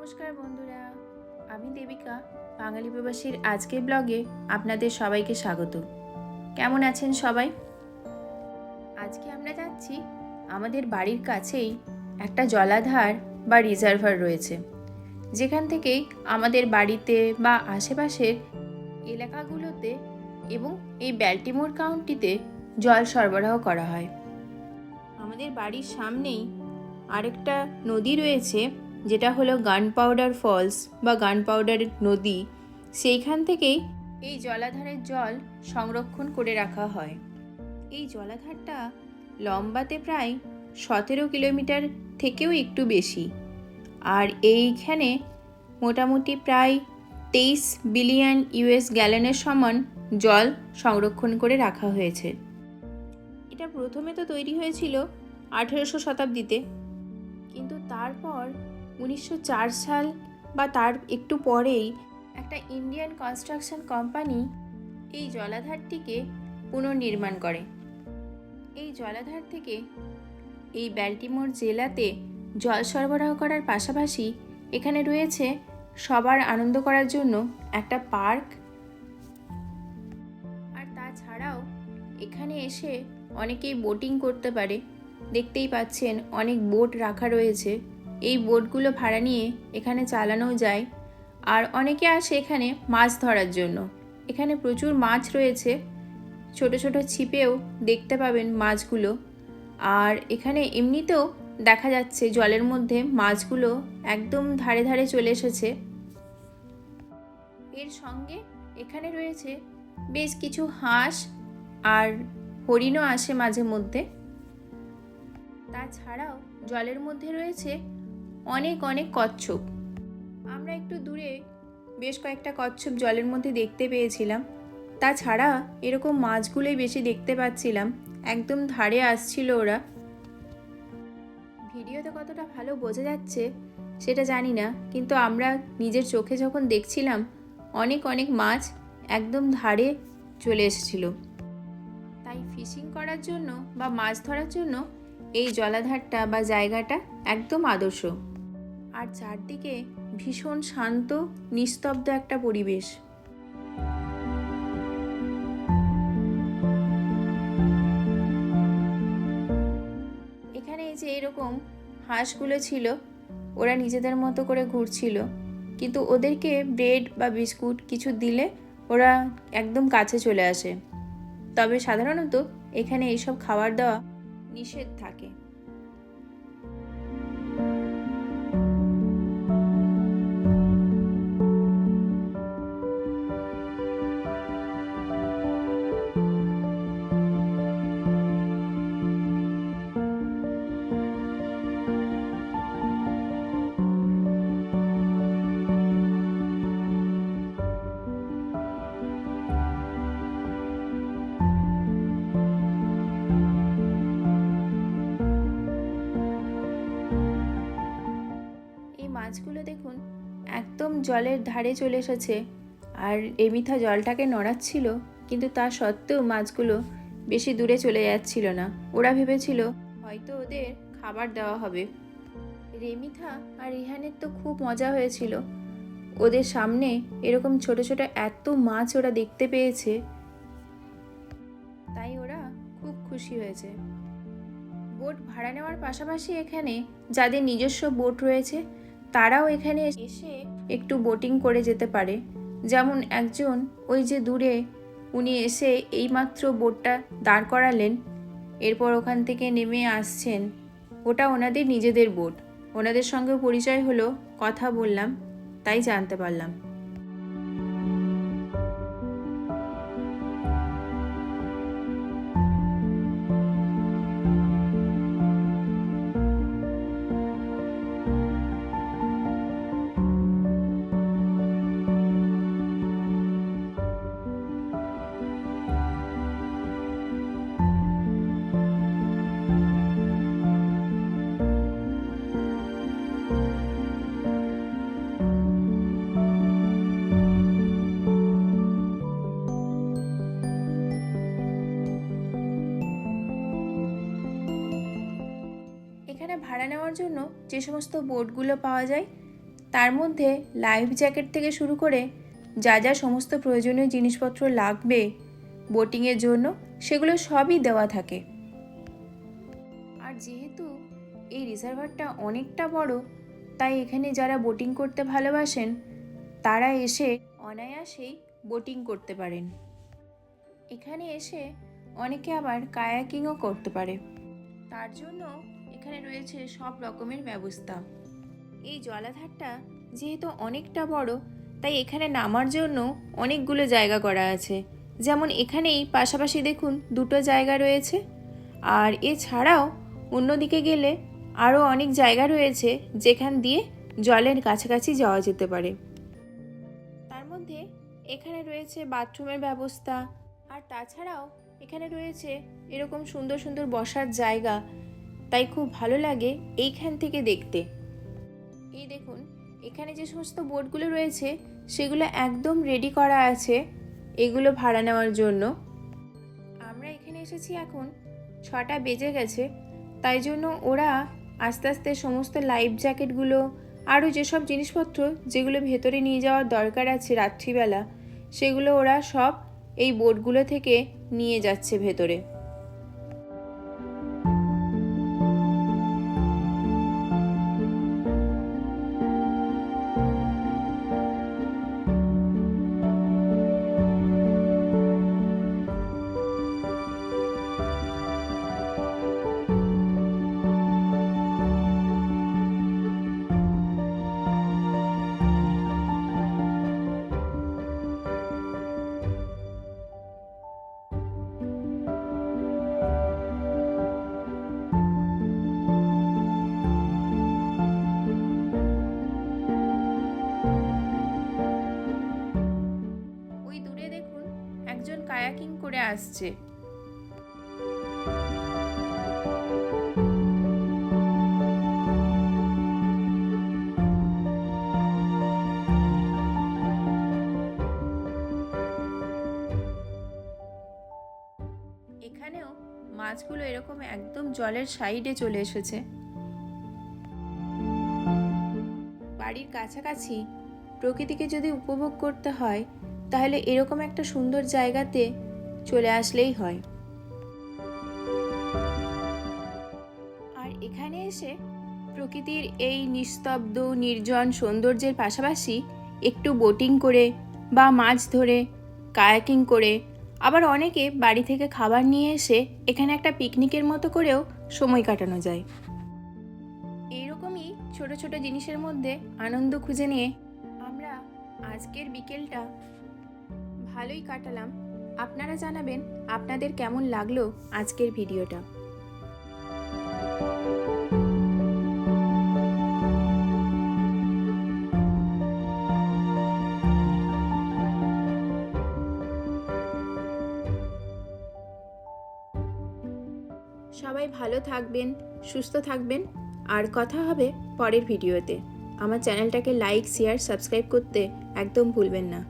নমস্কার বন্ধুরা, আমি দেবিকা, বাঙালি প্রবাসীর আজকের ব্লগে আপনাদের সবাইকে স্বাগত। কেমন আছেন সবাই? আজকে আমরা যাচ্ছি আমাদের বাড়ির কাছেই একটা জলাধার বা রিজার্ভার রয়েছে। যেখান থেকেই আমাদের বাড়িতে বা আশেপাশের এলাকাগুলোতে এবং এই ব্যাল্টিমোর কাউন্টিতে জল সরবরাহ করা হয়। আমাদের বাড়ির সামনেই আরেকটা নদী রয়েছে যেটা হলো গান পাউডার ফলস বা গান পাউডার নদী, সেইখান থেকেই এই জলাধারের জল সংরক্ষণ করে রাখা হয়। এই জলাধারটা লম্বাতে প্রায় সতেরো কিলোমিটার থেকেও একটু বেশি। আর এইখানে মোটামুটি প্রায় তেইশ বিলিয়ন ইউএস গ্যালনের সমান জল সংরক্ষণ করে রাখা হয়েছে। এটা প্রথমে তো তৈরি হয়েছিল আঠেরোশো শতাব্দীতে। কিন্তু তারপর উনিশশো চার সাল বা তার একটু পরেই একটা ইন্ডিয়ান কনস্ট্রাকশন কোম্পানি এই জলাধারটিকে পুনর্নির্মাণ করে। এই জলাধার থেকে এই ব্যালটিমোর জেলাতে জল সরবরাহ করার পাশাপাশি এখানে রয়েছে সবার আনন্দ করার জন্য একটা পার্ক। আর তাছাড়াও এখানে এসে অনেকেই বোটিং করতে পারে। দেখতেই পাচ্ছেন অনেক বোট রাখা রয়েছে। এই বোটগুলো ভাড়া নিয়ে এখানে চালানোও যায়। আর অনেকে আসে এখানে মাছ ধরার জন্য। এখানে প্রচুর মাছ রয়েছে। ছোট ছোট ছিপেও দেখতে পাবেন মাছগুলো। আর এখানে এমনিতেও দেখা যাচ্ছে জলের মধ্যে মাছগুলো একদম ধারে ধারে চলে এসেছে। এর সঙ্গে এখানে রয়েছে বেশ কিছু হাঁস আর হরিণও আসে মাঝে মধ্যে। তাছাড়াও জলের মধ্যে রয়েছে অনেক অনেক কচ্ছপ। আমরা একটু দূরে বেশ কয়েকটা কচ্ছপ জলের মধ্যে দেখতে পেয়েছিলাম। তাছাড়া এরকম মাছগুলোই বেশি দেখতে পাচ্ছিলাম। একদম ধারে আসছিল ওরা। ভিডিওতে কতটা ভালো বোঝা যাচ্ছে সেটা জানি না, কিন্তু আমরা নিজের চোখে যখন দেখছিলাম, অনেক অনেক মাছ একদম ধারে চলে এসেছিল। তাই ফিশিং করার জন্য বা মাছ ধরার জন্য এই জলাধারটা বা জায়গাটা একদম আদর্শ। আর চারদিকে ভীষণ শান্ত, নিস্তব্ধ একটা পরিবেশ। এখানে এই যে এরকম হাঁসগুলো ছিল, ওরা নিজেদের মতো করে ঘুরছিল। কিন্তু ওদেরকে ব্রেড বা বিস্কুট কিছু দিলে ওরা একদম কাছে চলে আসে। তবে সাধারণত এখানে এইসব খাবার দেওয়া নিষেধ থাকে। একদম জলের ধারে চলে এসেছে। আর এমিথা জলটাকে নড়াচ্ছিল, কিন্তু তা সত্ত্বেও মাছগুলো বেশি দূরে চলে যাচ্ছিল না। ওরা ভেবেছিল, হয়তো ওদের খাবার দেওয়া হবে। রেমিথা আর রিহানের তো খুব মজা হয়েছিল। ওদের সামনে এরকম ছোট ছোট এত মাছ ওরা দেখতে পেয়েছে, তাই ওরা খুব খুশি হয়েছে। বোট ভাড়া নেওয়ার পাশাপাশি এখানে যাদের নিজস্ব বোট রয়েছে তারাও এখানে এসে একটু বোটিং করে যেতে পারে। যেমন একজন ওই যে দূরে, উনি এসে এইমাত্র বোটটা দাঁড় করালেন। এরপর ওখান থেকে নেমে আসছেন। ওটা ওনাদের নিজেদের বোট ওনাদের সঙ্গে পরিচয় হলো, কথা বললাম, তাই জানতে পারলাম। ভাড়া নেওয়ার জন্য যে সমস্ত বোটগুলো পাওয়া যায়, তার মধ্যে লাইফ জ্যাকেট থেকে শুরু করে যা যা সমস্ত প্রয়োজনীয় জিনিসপত্র লাগবে বোটিংয়ের জন্য, সেগুলো সবই দেওয়া থাকে। আর যেহেতু এই রিজার্ভারটা অনেকটা বড়, তাই এখানে যারা বোটিং করতে ভালোবাসেন, তারা এসে অনায়াসেই বোটিং করতে পারেন। এখানে এসে অনেকে আবার কায়াকিংও করতে পারে। তার জন্য এখানে রয়েছে সব রকমের ব্যবস্থা। এই জলাধারটা যেহেতু অনেকটা বড়, তাই এখানে নামার জন্য অনেকগুলো জায়গা করা আছে। যেমন এখানেই পাশাপাশি দেখুন দুটো জায়গা রয়েছে। আর এছাড়াও অন্যদিকে গেলে আরও অনেক জায়গা রয়েছে যেখান দিয়ে জলের কাছাকাছি যাওয়া যেতে পারে। তার মধ্যে এখানে রয়েছে বাথরুমের ব্যবস্থা। আর তাছাড়াও এখানে রয়েছে এরকম সুন্দর সুন্দর বসার জায়গা তাই খুব ভালো লাগে এইখান থেকে দেখতে। এই দেখুন, এখানে যে সমস্ত বোর্ডগুলো রয়েছে, সেগুলো একদম রেডি করা আছে এগুলো ভাড়া নেওয়ার জন্য। আমরা এখানে এসেছি এখন, ছটা বেজে গেছে, তাই জন্য ওরা আস্তে আস্তে সমস্ত লাইফ জ্যাকেটগুলো আরও যেসব জিনিসপত্র যেগুলো ভেতরে নিয়ে যাওয়ার দরকার আছে রাত্রিবেলা, সেগুলো ওরা সব এই বোর্ডগুলো থেকে নিয়ে যাচ্ছে ভেতরে। কায়াকিং করে আসছে। এখানেও মাছগুলো এরকম একদম জলের সাইডে চলে এসেছে। বাড়ির কাছাকাছি প্রকৃতিকে যদি উপভোগ করতে হয় তাহলে এরকম একটা সুন্দর জায়গাতে চলে আসলেই হয়। আর এখানে এসে প্রকৃতির এই নিস্তব্ধ, নির্জন সৌন্দর্যের পাশাপাশি একটু বোটিং করে বা মাছ ধরে কায়াকিং করে, আবার অনেকে বাড়ি থেকে খাবার নিয়ে এসে এখানে একটা পিকনিকের মতো করেও সময় কাটানো যায়। এইরকমই ছোট ছোট জিনিসের মধ্যে আনন্দ খুঁজে নিয়ে আমরা আজকের বিকেলটা ভালোই কাটালাম। আপনারা জানাবেন আপনাদের কেমন লাগল আজকের ভিডিওটা। সবাই ভালো থাকবেন, সুস্থ থাকবেন। আর কথা হবে পরের ভিডিওতে। আমার চ্যানেলটাকে লাইক, শেয়ার, সাবস্ক্রাইব করতে একদম ভুলবেন না।